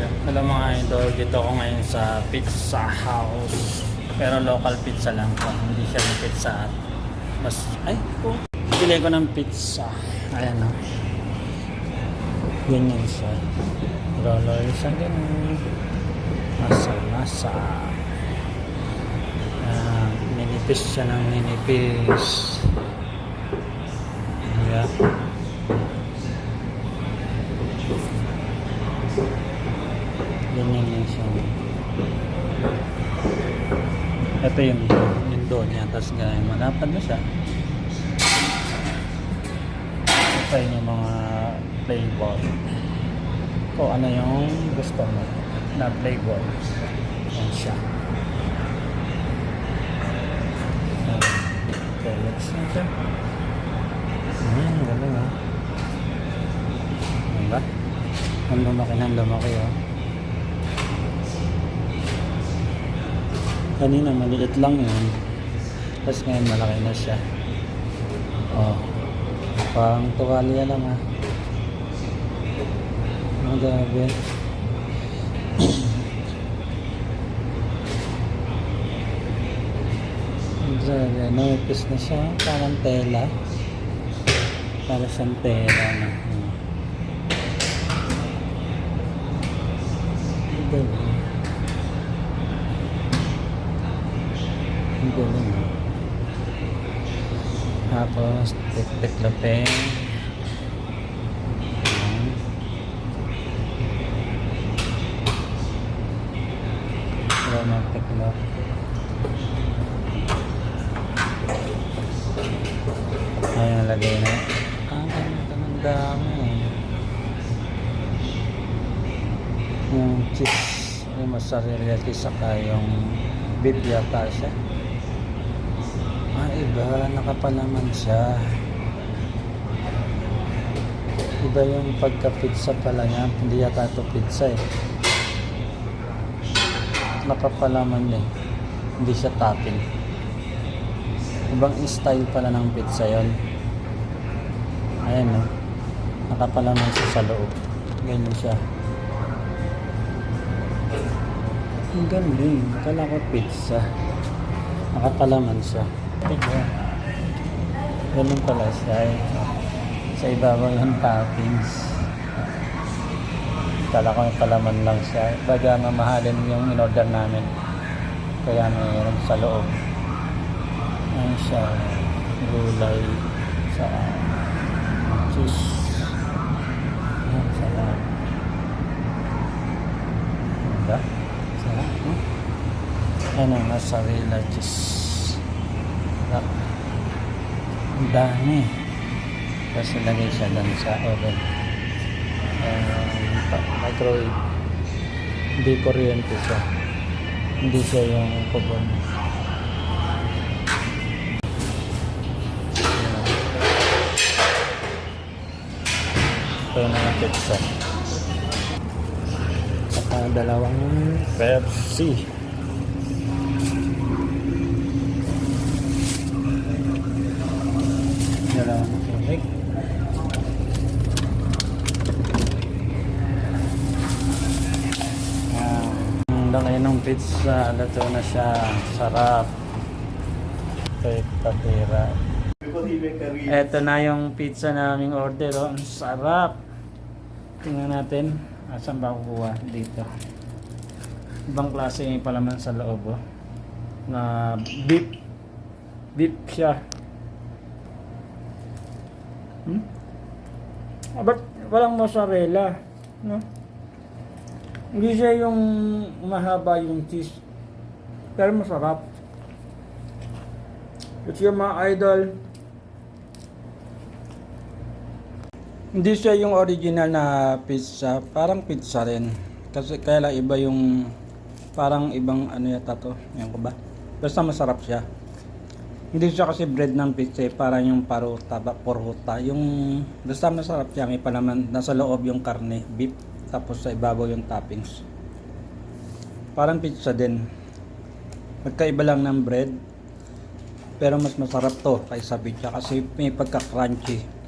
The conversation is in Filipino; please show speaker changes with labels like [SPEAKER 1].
[SPEAKER 1] Hello mga idol, dito ako ngayon sa Pizza House. Pero local pizza lang to, hindi siya yung pizza Hut. Mas, ay, po. Pili ko ng pizza. Ayan o. Ganyan siya. Roller siya ganun. Masa-masa. Ah, ninipis siya ng ninipis. Yeah. Ito yung yung doon niya. Tapos ganyan, malapad na siya. Ito yung mga flavor. Kung ano yung gusto mo na flavor. Yan siya. Okay, let's natin. Ayan, galing ah. Diba? Ang lumaki ng lumaki oh. Kanina maliit lang yun. Tapos ngayon malaki na siya. Oh. Parang tuwalya lang ah. Ang gabi. Ang gabi. Naipis na siya. Parang tela. Para siyang tela na. Hmm. Ang galing. Tapos. Ayan. Wala na tiklap. Ayan, nalagay na. Ah, ganda ng dami. Yung cheese, yung mozzarella cheese, saka yung beef yata siya. Iba. Nakapalaman siya. Iba yung pagka-pizza pala niya. Hindi yata ito pizza eh. Nakapalaman eh. Hindi siya topping. Ibang style pala ng pizza yon. Ayan no. Nakapalaman siya sa loob. Ganyan siya. Ang galing. Kala ko pizza. Nakapalaman siya. Tignan. Ganun pala siya eh. Sa ibabaw yung toppings. Kala palaman lang siya. Baga mamahalin yung in-order namin. Kaya mayroon sa loob. Ayan siya. Gulay. Sa cheese. Ayan, sarap. Diba? Sarap, no? Sarap. Ang dami. Tapos ilagay siya doon sa oven. Pa- microwave. Hindi kuryente siya. Hindi siya yung kubon. Ito na ang pizza. Saka dalawang Pepsi. Dalawang tubig. Ah, ang laki ng pizza. Luto na siya. Sarap. Ito patira. Ito na yung pizza naming order. Oh. Ang sarap. Tingnan natin. Asan ba kukuha? Dito. Ibang klase yung palaman sa loob. Oh. Na beef. Beef siya. Hmm? Ah, ba't walang mozzarella? No? Hindi siya yung mahaba yung cheese. Pero masarap. Ito yung mga idol. Hindi siya yung original na pizza. Parang pizza rin. Kasi kaya lang iba yung parang ibang ano yata to. Yan ko ba? Basta masarap siya. Hindi siya kasi bread ng pizza eh. Parang yung paruta, porhuta. Yung basta masarap siya. May palaman. Nasa loob yung karne, beef. Tapos sa ibabaw yung toppings. Parang pizza din. Magkaiba lang ng bread. Pero mas masarap to kaysa pizza kasi may pagka-crunchy.